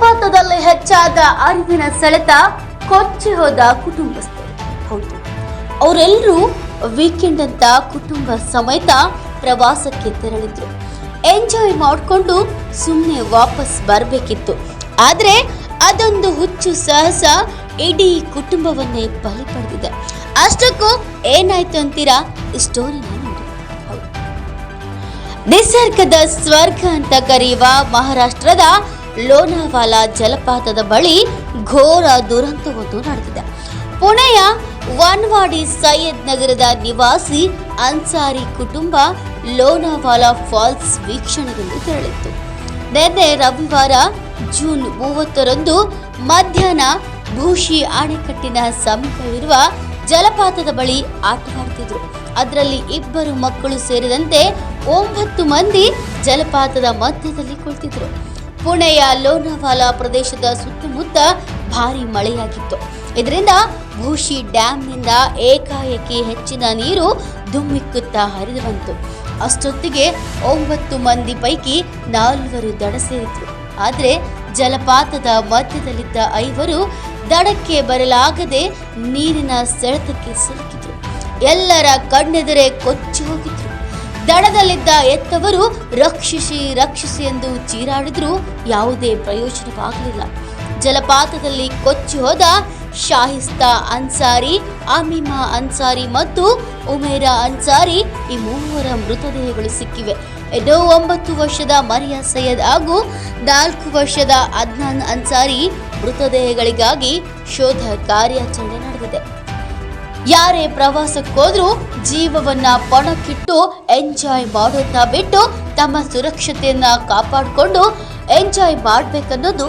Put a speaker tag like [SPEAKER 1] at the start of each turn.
[SPEAKER 1] ಜಲಪಾತದಲ್ಲಿ ಹೆಚ್ಚಾದ ಅರಿವಿನ ಸೆಳೆತ ಕೊಚ್ಚಿ ಹೋದ ಕುಟುಂಬಸ್ಥರು. ಹೌದು, ಅವರೆಲ್ಲರೂ ವೀಕೆಂಡ್ ಅಂತ ಕುಟುಂಬ ಸಮೇತ ಪ್ರವಾಸಕ್ಕೆ ತೆರಳಿದ್ರು. ಎಂಜಾಯ್ ಮಾಡಿಕೊಂಡು ಸುಮ್ಮನೆ ವಾಪಸ್ ಬರಬೇಕಿತ್ತು. ಆದರೆ ಅದೊಂದು ಹುಚ್ಚು ಸಾಹಸ ಇಡೀ ಕುಟುಂಬವನ್ನೇ ಬಲಿ ಪಡೆದಿದೆ. ಅಷ್ಟಕ್ಕೂ ಏನಾಯ್ತು ಅಂತೀರಾ? ಈ ಸ್ಟೋರಿನ ನೋಡಿ. ನಿಸರ್ಗದ ಸ್ವರ್ಗ ಅಂತ ಕರೆಯುವ ಮಹಾರಾಷ್ಟ್ರದ ಲೋನಾವಾಲಾ ಜಲಪಾತದ ಬಳಿ ಘೋರ ದುರಂತವೊಂದು ನಡೆದಿದೆ. ಪುಣೆಯ ವನ್ವಾಡಿ ಸೈಯದ್ ನಗರದ ನಿವಾಸಿ ಅನ್ಸಾರಿ ಕುಟುಂಬ ಲೋನಾವಾಲಾ ಫಾಲ್ಸ್ ವೀಕ್ಷಣೆಗೆಂದು ತೆರಳಿತ್ತು. ನಿನ್ನೆ ರವಿವಾರ ಜೂನ್ ಮೂವತ್ತರಂದು ಮಧ್ಯಾಹ್ನ ಭೂಷಿ ಅಣೆಕಟ್ಟಿನ ಸಮೀಪವಿರುವ ಜಲಪಾತದ ಬಳಿ ಆಟವಾಡ್ತಿದ್ರು ಅದರಲ್ಲಿ ಇಬ್ಬರು ಮಕ್ಕಳು ಸೇರಿದಂತೆ ಒಂಬತ್ತು ಮಂದಿ ಜಲಪಾತದ ಮಧ್ಯದಲ್ಲಿ ಕುಳಿತಿದ್ರು. ಪುಣೆಯ ಲೋನಾವಾಲಾ ಪ್ರದೇಶದ ಸುತ್ತಮುತ್ತ ಭಾರಿ ಮಳೆಯಾಗಿತ್ತು. ಇದರಿಂದ ಭೂಷಿ ಡ್ಯಾಂನಿಂದ ಏಕಾಏಕಿ ಹೆಚ್ಚಿನ ನೀರು ಧುಮ್ಮಿಕ್ಕುತ್ತಾ ಹರಿದು ಬಂತು. ಅಷ್ಟೊತ್ತಿಗೆ ಒಂಬತ್ತು ಮಂದಿ ಪೈಕಿ ನಾಲ್ವರು ದಡ ಸೇರಿದ್ರು. ಆದರೆ ಜಲಪಾತದ ಮಧ್ಯದಲ್ಲಿದ್ದ ಐವರು ದಡಕ್ಕೆ ಬರಲಾಗದೆ ನೀರಿನ ಸೆಳೆತಕ್ಕೆ ಸಿಲುಕಿದ್ರು. ಎಲ್ಲರ ಕಣ್ಣೆದುರೇ ಕೊಚ್ಚಿ ಹೋಗಿದ್ರು. ದಡದಲ್ಲಿದ್ದ ಎತ್ತವರು ರಕ್ಷಿಸಿ ರಕ್ಷಿಸಿ ಎಂದು ಚೀರಾಡಿದ್ರೂ ಯಾವುದೇ ಪ್ರಯೋಜನವಾಗಲಿಲ್ಲ. ಜಲಪಾತದಲ್ಲಿ ಕೊಚ್ಚಿ ಹೋದ ಶಾಹಿಸ್ತಾ ಅನ್ಸಾರಿ, ಅಮಿಮಾ ಅನ್ಸಾರಿ ಮತ್ತು ಉಮೇರಾ ಅನ್ಸಾರಿ ಈ ಮೂವರ ಮೃತದೇಹಗಳು ಸಿಕ್ಕಿವೆ. ಎದೋ ಒಂಬತ್ತು ವರ್ಷದ ಮರಿಯಾ ಸೈಯದ್ ಹಾಗೂ ನಾಲ್ಕು ವರ್ಷದ ಅದ್ನಾನ್ ಅನ್ಸಾರಿ ಮೃತದೇಹಗಳಿಗಾಗಿ ಶೋಧ ಕಾರ್ಯಾಚರಣೆ ನಡೆದಿದೆ. ಯಾರೇ ಪ್ರವಾಸಕ್ಕೋದ್ರೂ ಜೀವವನ್ನ ಪಣಕ್ಕಿಟ್ಟು ಎಂಜಾಯ್ ಮಾಡೋದನ್ನ ಬಿಟ್ಟು ತಮ್ಮ ಸುರಕ್ಷತೆಯನ್ನ ಕಾಪಾಡಿಕೊಂಡು ಎಂಜಾಯ್ ಮಾಡ್ಬೇಕನ್ನೋದು